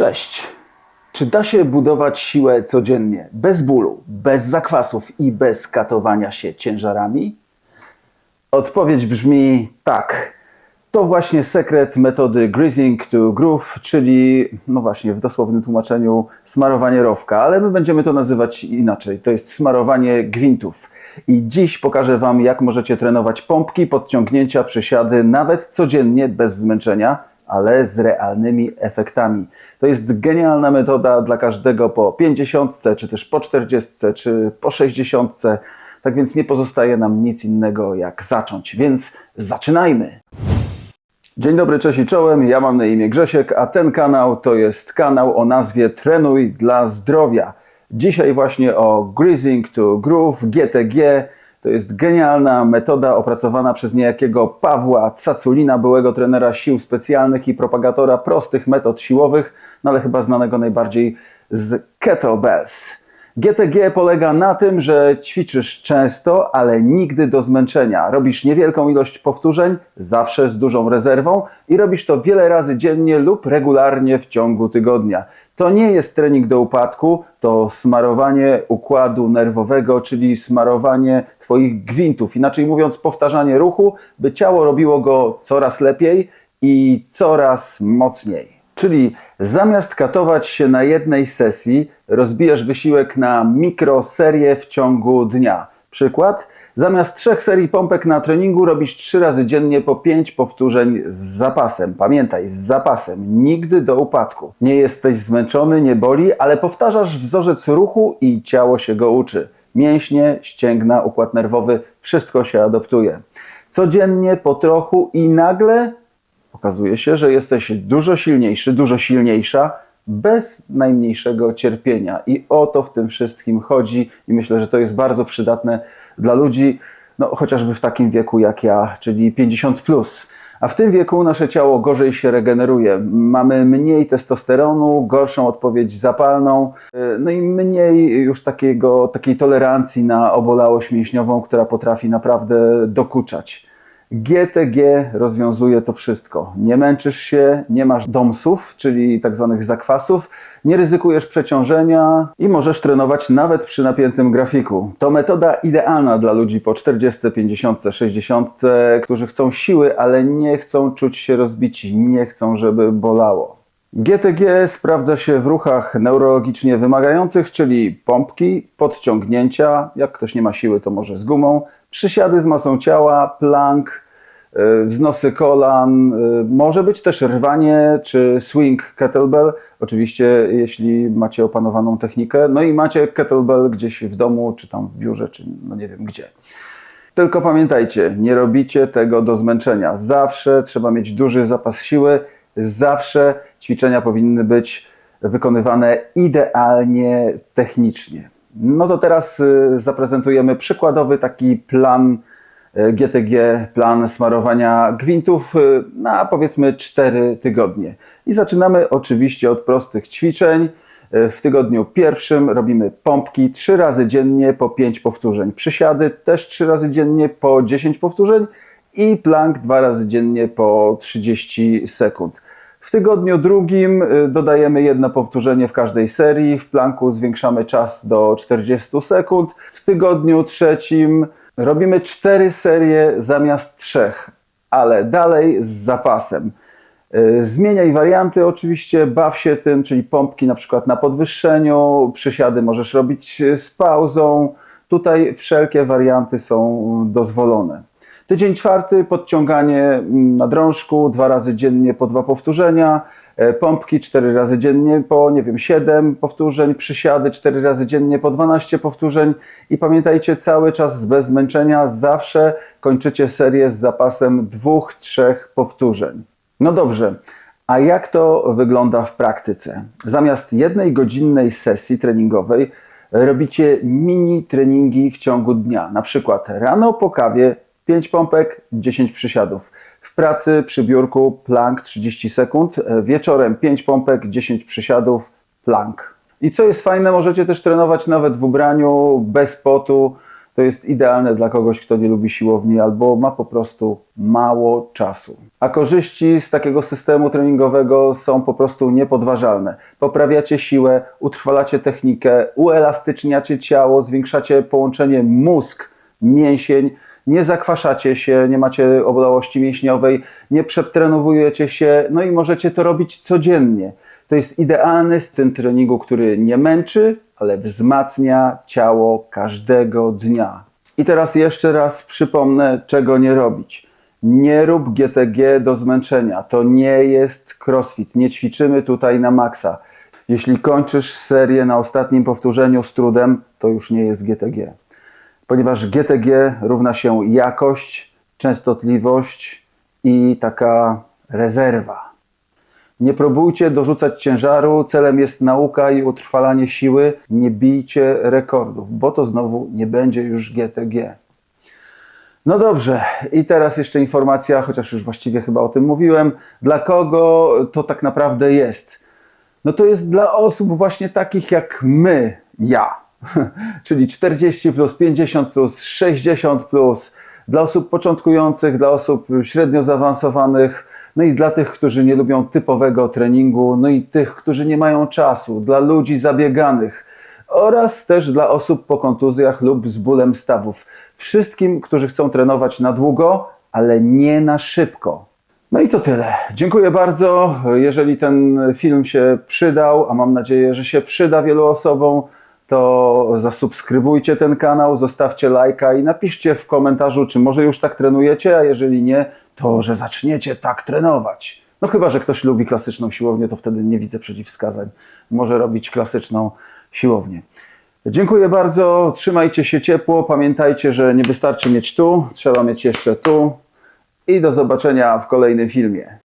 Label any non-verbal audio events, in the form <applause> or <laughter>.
Cześć. Czy da się budować siłę codziennie, bez bólu, bez zakwasów i bez katowania się ciężarami? Odpowiedź brzmi tak. To właśnie sekret metody greasing to groove, czyli no właśnie w dosłownym tłumaczeniu smarowanie rowka, ale my będziemy to nazywać inaczej. To jest smarowanie gwintów. I dziś pokażę Wam, jak możecie trenować pompki, podciągnięcia, przysiady, nawet codziennie, bez zmęczenia, ale z realnymi efektami. To jest genialna metoda dla każdego po 50, czy też po 40, czy po 60. Tak więc nie pozostaje nam nic innego jak zacząć. Więc zaczynajmy! Dzień dobry, cześć i czołem. Ja mam na imię Grzesiek, a ten kanał to jest kanał o nazwie Trenuj dla zdrowia. Dzisiaj właśnie o Greasing to Groove, GTG. To jest genialna metoda opracowana przez niejakiego Pawła Caculina, byłego trenera sił specjalnych i propagatora prostych metod siłowych, no ale chyba znanego najbardziej z kettlebells. GTG polega na tym, że ćwiczysz często, ale nigdy do zmęczenia. Robisz niewielką ilość powtórzeń, zawsze z dużą rezerwą i robisz to wiele razy dziennie lub regularnie w ciągu tygodnia. To nie jest trening do upadku, to smarowanie układu nerwowego, czyli smarowanie Twoich gwintów. Inaczej mówiąc, powtarzanie ruchu, by ciało robiło go coraz lepiej i coraz mocniej. Czyli zamiast katować się na jednej sesji, rozbijasz wysiłek na mikroserie w ciągu dnia. Przykład: zamiast trzech serii pompek na treningu robisz trzy razy dziennie po pięć powtórzeń z zapasem. Pamiętaj, z zapasem, nigdy do upadku. Nie jesteś zmęczony, nie boli, ale powtarzasz wzorzec ruchu i ciało się go uczy. Mięśnie, ścięgna, układ nerwowy, wszystko się adoptuje. Codziennie po trochu i nagle okazuje się, że jesteś dużo silniejszy, dużo silniejsza, bez najmniejszego cierpienia. I o to w tym wszystkim chodzi, i myślę, że to jest bardzo przydatne dla ludzi, no, chociażby w takim wieku jak ja, czyli 50. Plus. A w tym wieku nasze ciało gorzej się regeneruje. Mamy mniej testosteronu, gorszą odpowiedź zapalną, no i mniej już takiego, takiej tolerancji na obolałość mięśniową, która potrafi naprawdę dokuczać. GTG rozwiązuje to wszystko. Nie męczysz się, nie masz domsów, czyli tak zwanych zakwasów, nie ryzykujesz przeciążenia i możesz trenować nawet przy napiętym grafiku. To metoda idealna dla ludzi po 40, 50, 60, którzy chcą siły, ale nie chcą czuć się rozbici, nie chcą, żeby bolało. GTG sprawdza się w ruchach neurologicznie wymagających, czyli pompki, podciągnięcia, jak ktoś nie ma siły, to może z gumą, przysiady z masą ciała, plank, y, wznosy kolan, y, może być też rwanie czy swing kettlebell, oczywiście jeśli macie opanowaną technikę, no i macie kettlebell gdzieś w domu, czy tam w biurze, czy no nie wiem gdzie. Tylko pamiętajcie, nie robicie tego do zmęczenia. Zawsze trzeba mieć duży zapas siły, zawsze ćwiczenia powinny być wykonywane idealnie technicznie. No to teraz y, zaprezentujemy przykładowy taki plan GTG, y, plan smarowania gwintów y, na powiedzmy 4 tygodnie. I zaczynamy oczywiście od prostych ćwiczeń. W tygodniu pierwszym robimy pompki 3 razy dziennie po 5 powtórzeń. Przysiady też 3 razy dziennie po 10 powtórzeń i plank 2 razy dziennie po 30 sekund. W tygodniu drugim y, dodajemy jedno powtórzenie w każdej serii. W planku zwiększamy czas do 40 sekund. W tygodniu trzecim robimy cztery serie zamiast trzech, ale dalej z zapasem. Y, zmieniaj warianty oczywiście, baw się tym, czyli pompki na przykład na podwyższeniu, przysiady możesz robić z pauzą. Tutaj wszelkie warianty są dozwolone. Tydzień czwarty, podciąganie mm, na drążku, dwa razy dziennie po dwa powtórzenia, e, pompki cztery razy dziennie po, nie wiem, siedem powtórzeń, przysiady cztery razy dziennie po 12 powtórzeń i pamiętajcie cały czas bez zmęczenia, zawsze kończycie serię z zapasem dwóch, trzech powtórzeń. No dobrze, a jak to wygląda w praktyce? Zamiast jednej godzinnej sesji treningowej robicie mini treningi w ciągu dnia, na przykład rano po kawie 5 pompek, 10 przysiadów. W pracy przy biurku plank 30 sekund, e, wieczorem 5 pompek, 10 przysiadów, plank. I co jest fajne, możecie też trenować nawet w ubraniu, bez potu. to jest idealne dla kogoś, kto nie lubi siłowni albo ma po prostu mało czasu. A korzyści z takiego systemu treningowego są po prostu niepodważalne. Poprawiacie siłę, utrwalacie technikę, uelastyczniacie ciało, zwiększacie połączenie mózg, mięsień, nie zakwaszacie się, nie macie obolałości mięśniowej, nie przetrenowujecie się, no i możecie to robić codziennie. To jest idealny styl treningu, który nie męczy, ale wzmacnia ciało każdego dnia. I teraz jeszcze raz przypomnę, czego nie robić. Nie rób GTG do zmęczenia. To nie jest crossfit. Nie ćwiczymy tutaj na maksa. Jeśli kończysz serię na ostatnim powtórzeniu z trudem, to już nie jest GTG. Ponieważ GTG równa się jakość, częstotliwość i taka rezerwa. Nie próbujcie dorzucać ciężaru, celem jest nauka i utrwalanie siły. Nie bijcie rekordów, bo to znowu nie będzie już GTG. No dobrze, i teraz jeszcze informacja, chociaż już właściwie chyba o tym mówiłem, dla kogo to tak naprawdę jest. No to jest dla osób właśnie takich jak my, ja. <laughs> Czyli 40 plus, 50 plus, 60 plus, dla osób początkujących, dla osób średnio zaawansowanych, no i dla tych, którzy nie lubią typowego treningu, no i tych, którzy nie mają czasu, dla ludzi zabieganych oraz też dla osób po kontuzjach lub z bólem stawów. Wszystkim, którzy chcą trenować na długo, ale nie na szybko. No i to tyle. Dziękuję bardzo. Jeżeli ten film się przydał, a mam nadzieję, że się przyda wielu osobom, to zasubskrybujcie ten kanał, zostawcie lajka i napiszcie w komentarzu, czy może już tak trenujecie, a jeżeli nie, to że zaczniecie tak trenować. No chyba, że ktoś lubi klasyczną siłownię, to wtedy nie widzę przeciwwskazań. Może robić klasyczną siłownię. Dziękuję bardzo, trzymajcie się ciepło, pamiętajcie, że nie wystarczy mieć tu, trzeba mieć jeszcze tu i do zobaczenia w kolejnym filmie.